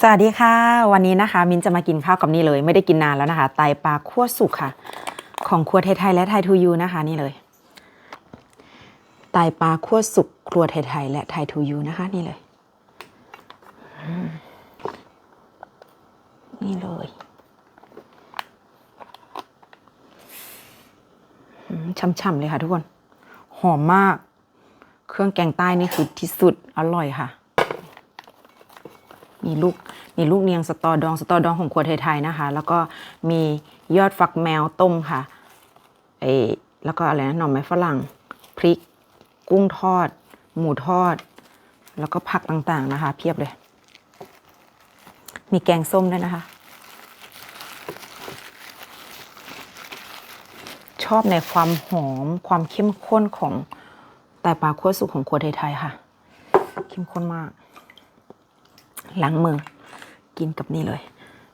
สวัสดีค่ะ วันนี้นะคะ มินจะมากินข้าวกับนี่เลย ไม่ได้กินนานแล้วนะคะไตปลาคั่วสุกค่ะ ของครัวไทยและไทยทูยูนะคะนี่เลยไตปลาคั่วสุกครัวไทยและไทยทูยูนะคะนี่เลย นี่เลยช่ำๆเลยค่ะทุกคน หอมมาก เครื่องแกงใต้นี่คือที่สุดอร่อยค่ะ มีลูกมีลูกเนียงสตอดองสตอดองของครัวไทยๆนะคะ แล้วก็มียอดฟักแมวต้มค่ะเออแล้วก็อะไรนะหน่อไม้ฝรั่งพริก กุ้งทอด หมูทอด แล้วก็ผักต่างๆนะคะ เพียบเลย มีแกงส้มด้วยนะคะ ชอบในความหอมความเข้มข้นของไตปลาคั่วสุกของครัวไทยๆค่ะ เข้มข้นมาก ล้างมือ กินกับนี่เลย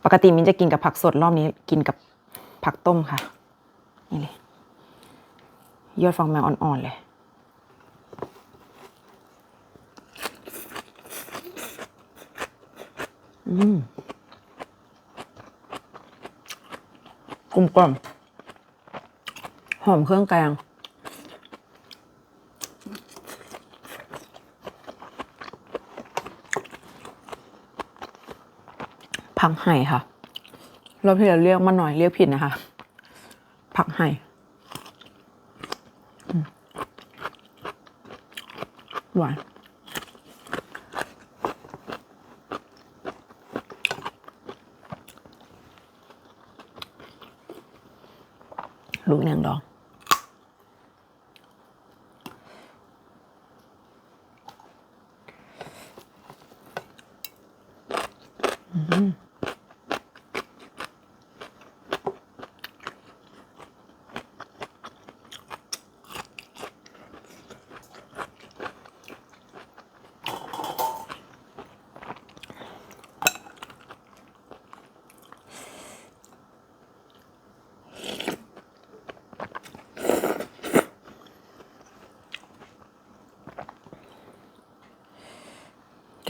ปกติมินจะกินกับผักสดรอบนี้ กินกับผักต้มค่ะ นี่เลยยอดฟังแมวอ่อนๆเลย อืมกลมกล่อมหอมเครื่องแกง ผักไห่ค่ะเราพี่เราเรียกมาหน่อยเรียกผิดนะคะ ผักไห่หวานลูกนางดอง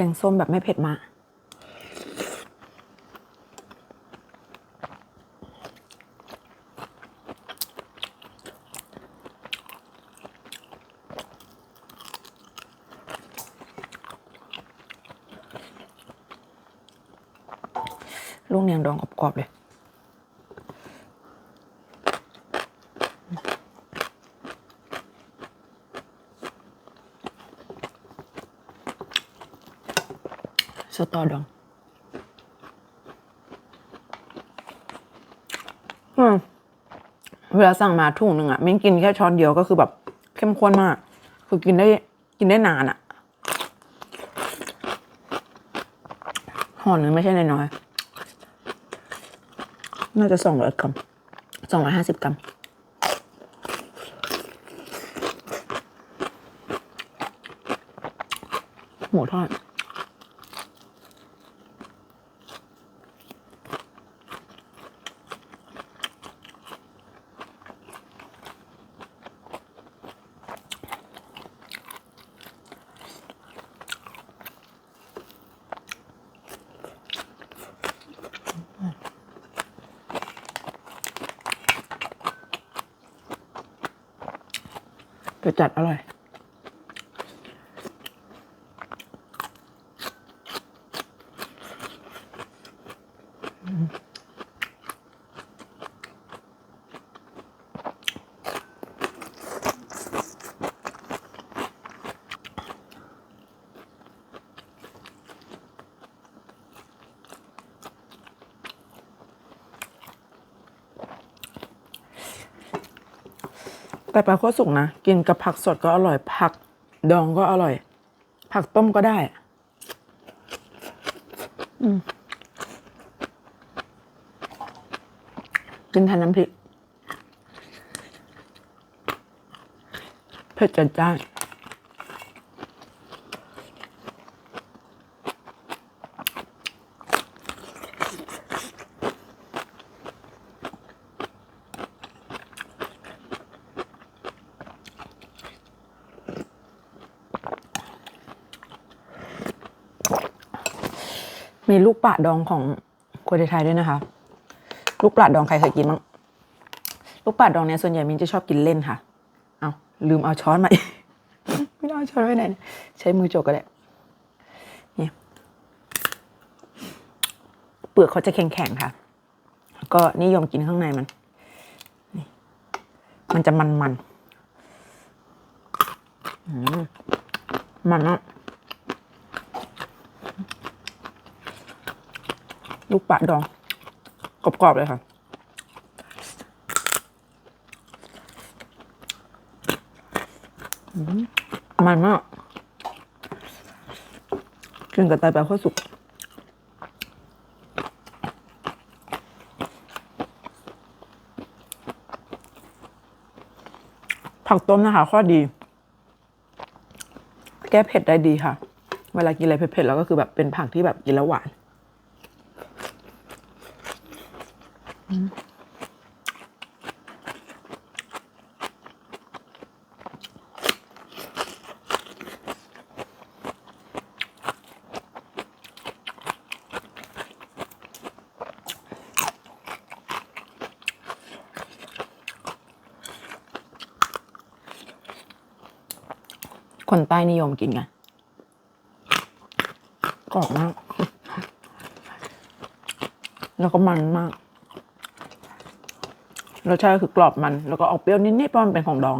แกงส้มแบบไม่เผ็ดมากเนียงดองกรอบๆเลย สตอดองเวลาสั่งมาถุงหนึ่งอะมิ้นกินแค่ช้อนเดียวก็คือแบบเข้มข้นมาก คือกินได้กินได้นานอะห่อหนึ่งไม่ใช่นน้อย น่าจะสองร้อยกรัมสองร้อยห้าสิบกรัมหมูทอด จะจัดอร่อย แต่ปลาโคตรสุกนะ กินกับผักสดก็อร่อย ผักดองก็อร่อย ผักต้มก็ได้ กินทานน้ำพริก เผ็ดจัดจ้าน มีลูกปลาดองของคนไทยด้วยนะคะ ลูกปลาดองใครเคยกินบ้างลูกปลาดองเนี่ยส่วนใหญ่มินจะชอบกินเล่นค่ะ เอาลืมเอาช้อนมาไม่ได้เอาช้อนไว้ไหน ใช้มือจกก็ได้เนี่ยเปลือกเขาจะแข็งๆค่ะ ก็นิยมกินข้างในมันนี่มันจะมันๆอืมมันอ ลูกปลาดอง กรอบๆเลยค่ะมมันมากกินกับไตปลาข้าวสุกผักต้มนะคะ ข้อดี แก้เผ็ดได้ดีค่ะ เวลากินอะไรเผ็ดๆแล้วก็คือแบบเป็นผักที่แบบกินแล้วหวาน คนใต้นิยมกินไงกรอบมาก แล้วก็มันมากรสชาติคือกรอบมัน แล้วก็ออกเปรี้ยวนิดๆเพราะมันเป็นของดอง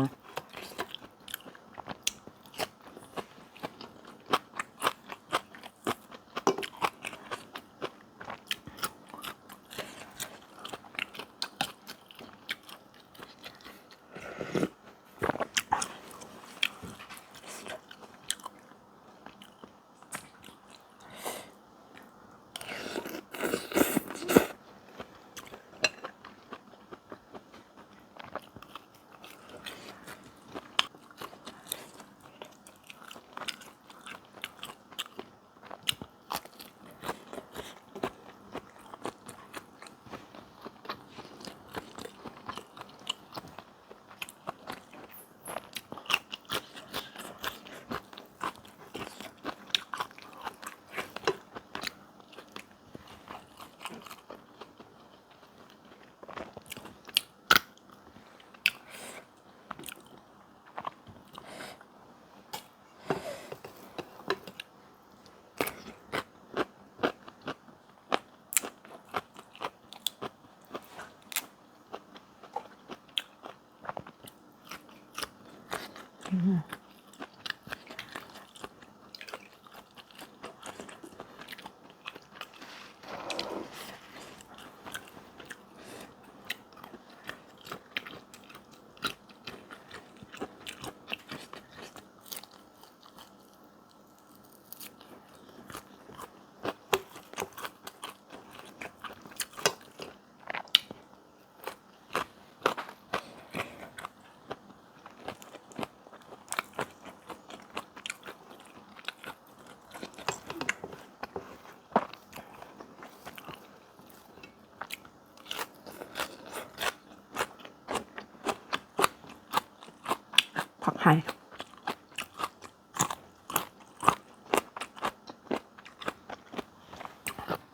อ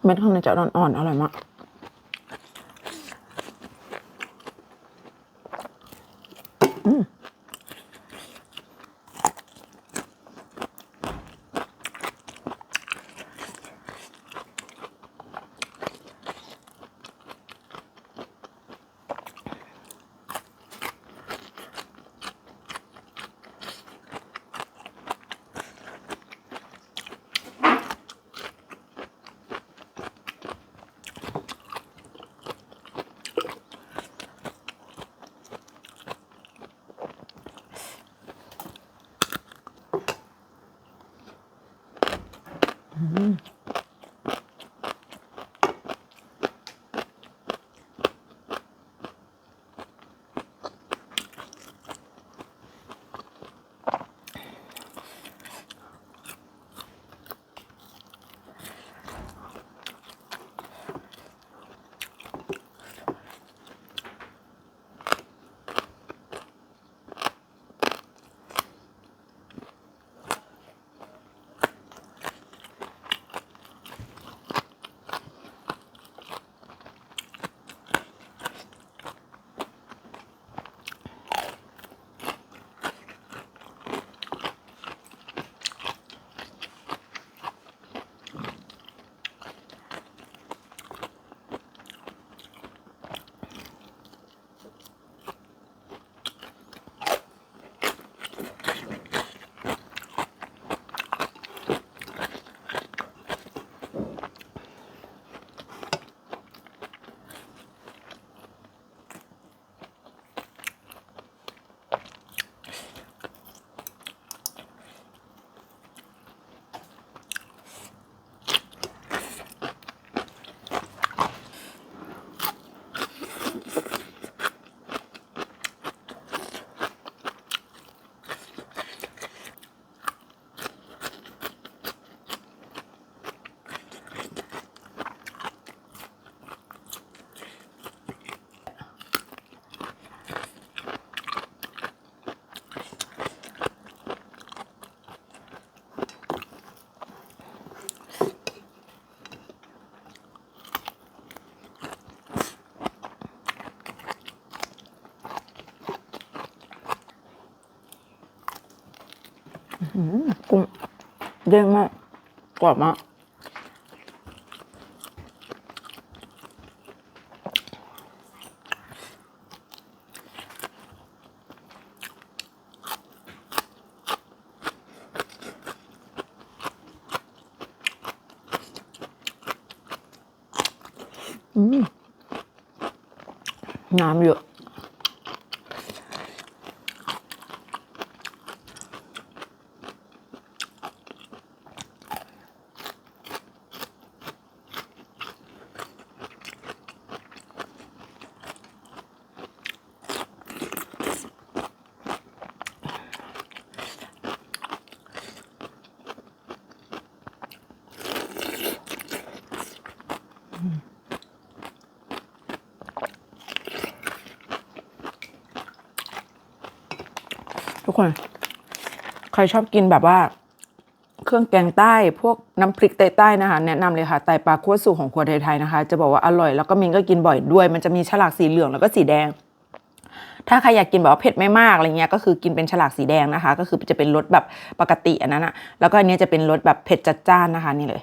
เม็ดข้างในจะอ่อนๆอร่อยมาก Mm-hmm. เด้งมากกรอบมากอืมน้ำเยอะ ทุกคน ใครชอบกินแบบว่า เครื่องแกงใต้พวกน้ำพริกใต้ๆนะคะ แนะนำเลยค่ะไตปลาคั่วสุกของครัวไทยๆนะคะ จะบอกว่าอร่อยแล้วก็มินก็กินบ่อยด้วย มันจะมีฉลากสีเหลืองแล้วก็สีแดง ถ้าใครอยากกินแบบว่าเผ็ดไม่มากอะไรเงี้ยก็คือกินเป็นฉลากสีแดงนะคะ ก็คือจะเป็นรสแบบปกติอันนั้นอะแล้วก็อันนี้จะเป็นรสแบบเผ็ดจัดจ้านนะคะนี่เลย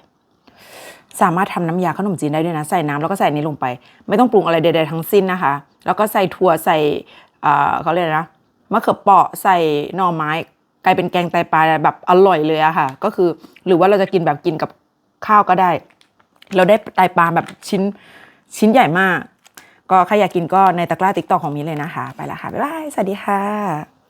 สามารถทำน้ำยาขนมจีนได้ด้วยนะ ใส่น้ำแล้วก็ใส่นี้ลงไป ไม่ต้องปรุงอะไรใดๆทั้งสิ้นนะคะ แล้วก็ใส่ถั่วใส่อ่าเขาเรียกนะ มะเขือเปราะใส่หน่อไม้ กลายเป็นแกงไตปลาแบบอร่อยเลยอะค่ะ ก็คือหรือว่าเราจะกินแบบกินกับข้าวก็ได้ เราได้ไตปลาแบบชิ้นชิ้นใหญ่มาก ก็ใครอยากกินก็ในตะกร้าติ๊กตอกของมินเลยนะคะ ไปละค่ะ บ๊ายบาย สวัสดีค่ะ